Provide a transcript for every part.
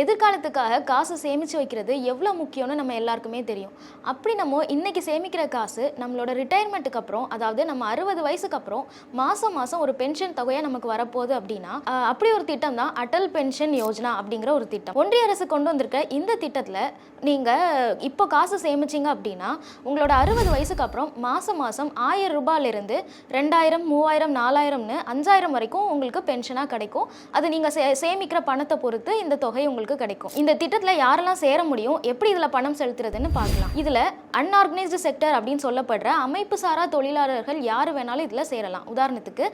எதிர்காலத்துக்காக காசு சேமித்து வைக்கிறது எவ்வளோ முக்கியம்னு நம்ம எல்லாருக்குமே தெரியும். அப்படி நம்ம இன்னைக்கு சேமிக்கிற காசு நம்மளோட ரிட்டையர்மெண்ட்டுக்கு அப்புறம் அதாவது நம்ம அறுபது வயசுக்கு அப்புறம் மாதம் மாதம் ஒரு பென்ஷன் தொகையாக நமக்கு வரப்போகுது அப்படின்னா அப்படி ஒரு திட்டம் தான் அடல் பென்ஷன் யோஜனா அப்படிங்கிற ஒரு திட்டம். ஒன்றிய அரசு கொண்டு வந்திருக்க இந்த திட்டத்தில் நீங்கள் இப்போ காசு சேமிச்சிங்க அப்படின்னா உங்களோட அறுபது வயசுக்கு அப்புறம் மாதம் மாதம் ஆயிரம் ரூபாயிலிருந்து ரெண்டாயிரம் மூவாயிரம் நாலாயிரம்னு அஞ்சாயிரம் வரைக்கும் உங்களுக்கு பென்ஷனாக கிடைக்கும். அது நீங்கள் சே சேமிக்கிற பணத்தை பொறுத்து இந்த தொகை உங்களுக்கு கிடைக்கும். இந்த திட்டத்தில் யாரெல்லாம் சேர முடியும் எப்படி இதில் பணம் செலுத்துறதுன்னு பார்க்கலாம். இதில் அன்ஆர்கனைஸ்டு செக்டர் அப்படின்னு சொல்லப்படுற அமைப்பு சாரா தொழிலாளர்கள் யார் வேணாலும் இதில் சேரலாம். உதாரணத்துக்கு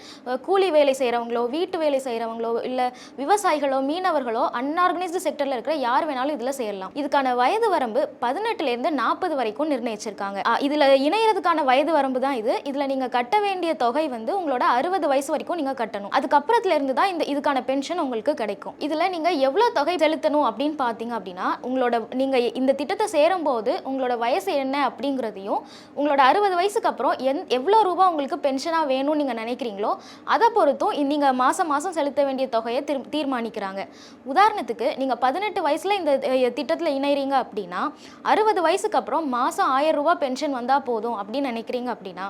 கூலி வேலை செய்கிறவங்களோ வீட்டு வேலை செய்கிறவங்களோ இல்லை விவசாயிகளோ மீனவர்களோ அன்ஆர்கனைஸ்டு செக்டரில் இருக்கிற யார் வேணாலும் இதில் சேரலாம். இதுக்கான வயது வரம்பு பதினெட்டுலேருந்து நாற்பது வரைக்கும் நிர்ணயிச்சிருக்காங்க. இதில் இணையறதுக்கான வயது வரம்பு தான் இது. இதில் நீங்கள் கட்ட வேண்டிய தொகை வந்து உங்களோட அறுபது வயசு வரைக்கும் நீங்கள் கட்டணும். அதுக்கப்புறத்துல இருந்து தான் இந்த இதுக்கான பென்ஷன் உங்களுக்கு கிடைக்கும். இதில் நீங்கள் எவ்வளோ தொகை செலுத்தணும் அப்படின்னு பார்த்தீங்க அப்படின்னா உங்களோட நீங்கள் இந்த திட்டத்தை சேரும்போது உங்களோட வயசு என்ன அப்படிங்கிறதையும் உங்களோட அறுபது வயசுக்கு அப்புறம் எந் எவ்வளோ ரூபா உங்களுக்கு பென்ஷனாக வேணும்னு நீங்கள் நினைக்கிறீங்களோ அதை பொறுத்தும் நீங்கள் மாதம் மாதம் செலுத்த வேண்டிய தொகையை திரு தீர்மானிக்கிறாங்க. உதாரணத்துக்கு நீங்கள் பதினெட்டு வயசில் இந்த திட்டத்தில் இணைறீங்க அப்படின்னா அறுபது வயசுக்கு அப்புறம் மாதம் ஆயிரம் ரூபா பென்ஷன் வந்தால் போதும் அப்படின்னு நினைக்கிறீங்க அப்படின்னா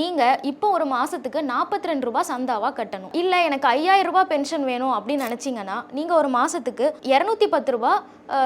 நீங்கள் இப்போ ஒரு மாதத்துக்கு நாற்பத்தி ரெண்டு ரூபா சந்தாவாக கட்டணும். இல்லை எனக்கு ஐயாயிரம் ரூபாய் பென்ஷன் வேணும் அப்படின்னு நினச்சிங்கன்னா நீங்கள் ஒரு மாதத்துக்கு இரநூத்தி பத்து ரூபா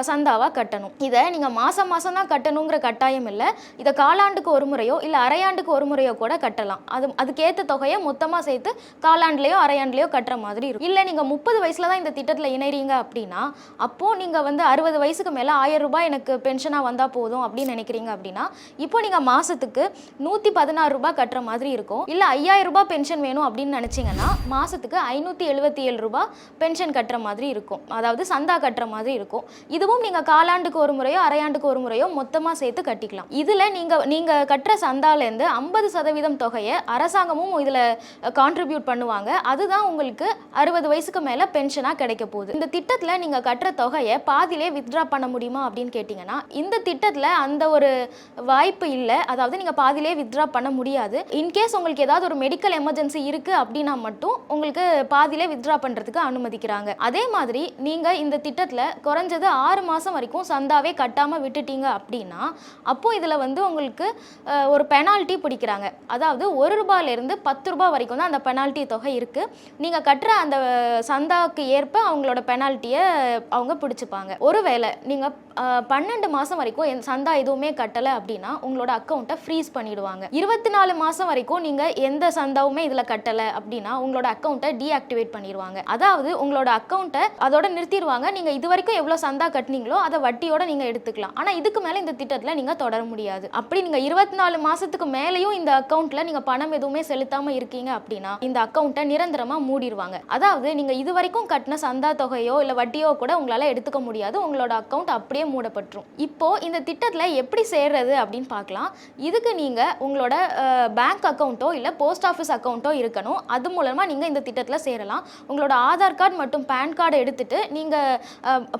சந்தாவாக சந்தாவா கட்டணும். இதை நீங்கள் மாதம் மாதம் தான் கட்டணுங்கிற கட்டாயம் இல்லை. இதை காலாண்டுக்கு ஒரு முறையோ இல்லை அரையாண்டுக்கு ஒரு முறையோ கூட கட்டலாம். அது அதுக்கேற்ற தொகையை மொத்தமாக சேர்த்து காலாண்டுலேயோ அரையாண்டுலேயோ கட்டுற மாதிரி இருக்கும். இல்லை நீங்கள் முப்பது வயசில் தான் இந்த திட்டத்தில் இணைறீங்க அப்படின்னா அப்போது நீங்கள் வந்து அறுபது வயசுக்கு மேலே ஆயிரம் ரூபாய் எனக்கு பென்ஷனாக வந்தால் போதும் அப்படின்னு நினைக்கிறீங்க அப்படின்னா இப்போ நீங்கள் மாதத்துக்கு நூற்றி பதினாறு ரூபாய் கட்டுற மாதிரி இருக்கும். இல்லை ஐயாயிரம் ரூபாய் பென்ஷன் வேணும் அப்படின்னு நினச்சிங்கன்னா மாதத்துக்கு ஐநூற்றி எழுபத்தி ஏழு ரூபாய் பென்ஷன் கட்டுற மாதிரி இருக்கும். அதாவது சந்தா கட்டுற கட்டுற மாதிரி இருக்கும். இதுவும் நீங்கள் காலாண்டுக்கு ஒரு முறையோ அரையாண்டுக்கு ஒரு முறையோ மொத்தமாக சேர்த்து கட்டிக்கலாம். இதில் நீங்கள் நீங்கள் கட்டுற சந்தாலேருந்து ஐம்பது சதவீதம் தொகையை அரசாங்கமும் இதில் கான்ட்ரிபியூட் பண்ணுவாங்க. அதுதான் உங்களுக்கு அறுபது வயசுக்கு மேலே பென்ஷனாக கிடைக்க போகுது. இந்த திட்டத்தில் நீங்கள் கட்டுற தொகையை பாதியிலே வித்ட்ரா பண்ண முடியுமா அப்படின்னு கேட்டிங்கன்னா இந்த திட்டத்தில் அந்த ஒரு வாய்ப்பு இல்லை. அதாவது நீங்கள் பாதியிலே வித்ட்ரா பண்ண முடியாது. இன்கேஸ் உங்களுக்கு ஏதாவது ஒரு மெடிக்கல் எமர்ஜென்சி இருக்குது அப்படின்னா மட்டும் உங்களுக்கு பாதியிலே வித்ட்ரா பண்ணுறதுக்கு அனுமதிக்கிறாங்க. அதே மாதிரி நீங்கள் இந்த திட்டத்தில் குறைஞ்சது ஆறு மாதம் வரைக்கும் சந்தாவே கட்டாமல் விட்டுட்டீங்க அப்படின்னா அப்போது இதில் வந்து உங்களுக்கு ஒரு பெனால்ட்டி பிடிக்கிறாங்க. அதாவது ஒரு ரூபாயிலிருந்து பத்து ரூபாய் வரைக்கும் தான் அந்த பெனால்ட்டி தொகை இருக்குது நீங்கள் கட்டுற அந்த சந்தாவுக்கு ஏற்ப அவங்களோட பெனால்ட்டியை அவங்க பிடிச்சிப்பாங்க. ஒருவேளை நீங்கள் பன்னெண்டு மாதம் வரைக்கும் என் சந்தா எதுவுமே கட்டலை அப்படின்னா உங்களோட அக்கௌண்ட்டை ஃப்ரீஸ் பண்ணிடுவாங்க. இருபத்தி நாலு மாதம் வரைக்கும் நீங்கள் எந்த சந்தாவுமே இதில் கட்டலை அப்படின்னா உங்களோட அக்கௌண்ட்டை டீஆக்டிவேட் பண்ணிடுவாங்க. அதாவது உங்களோட அக்கௌண்ட்டை அதோட நிறுத்திடுவாங்க. நீங்கள் இது வரைக்கும் எவ்வளோ சந்தா கட்டினீங்களோ அதை வட்டியோட நீங்கள் எடுத்துக்கலாம். ஆனால் இதுக்கு மேலே இந்த திட்டத்தில் நீங்கள் தொடர முடியாது. அப்படி நீங்கள் இருபத்தி நாலு மாதத்துக்கு மேலேயும் இந்த அக்கௌண்ட்டில் நீங்கள் பணம் எதுவுமே செலுத்தாமல் இருக்கீங்க அப்படின்னா இந்த அக்கௌண்ட்டை நிரந்தரமாக மூடிடுவாங்க அதாவது நீங்கள் இது வரைக்கும் கட்டின சந்தா தொகையோ இல்லை வட்டியோ கூட உங்களால் எடுத்துக்க முடியாது. உங்களோட அக்கௌண்ட் அப்படியே மூடப்பட்டுரும். இப்போ இந்த திட்டத்தில் எப்படி சேர்றது அப்படின்னு பார்க்கலாம். இதுக்கு நீங்கள் உங்களோட பேங்க் அக்கௌண்ட்டோ இல்லை போஸ்ட் ஆஃபீஸ் அக்கௌண்ட்டோ இருக்கணும். அது மூலமாக நீங்கள் இந்த திட்டத்தில் சேரலாம். உங்களோட ஆதார் கார்டு மற்றும் பேன் கார்டு எடுத்துகிட்டு நீங்கள்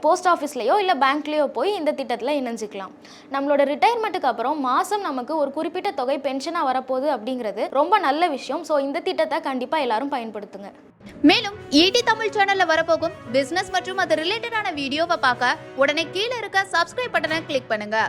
போஸ்ட் ஆஃபீஸ்லேயோ இல்லை பேங்க்லேயோ போய் இந்த திட்டத்தில் இணைஞ்சிக்கலாம். நம்மளோட ரிட்டையர்மெண்ட்டுக்கு அப்புறம் மாதம் நமக்கு ஒரு குறிப்பிட்ட தொகை பென்ஷனாக வரப்போகுது அப்படிங்கிறது ரொம்ப நல்ல விஷயம். ஸோ இந்த திட்டத்தை கண்டிப்பாக எல்லாரும் பயன்படுத்துங்க. மேலும் ஈடி தமிழ் சேனல்ல வரப்போகும் பிசினஸ் மற்றும் அது ரிலேட்டடான வீடியோவை பார்க்க உடனே கீழே இருக்க சப்ஸ்கிரைப் பட்டனை கிளிக் பண்ணுங்க.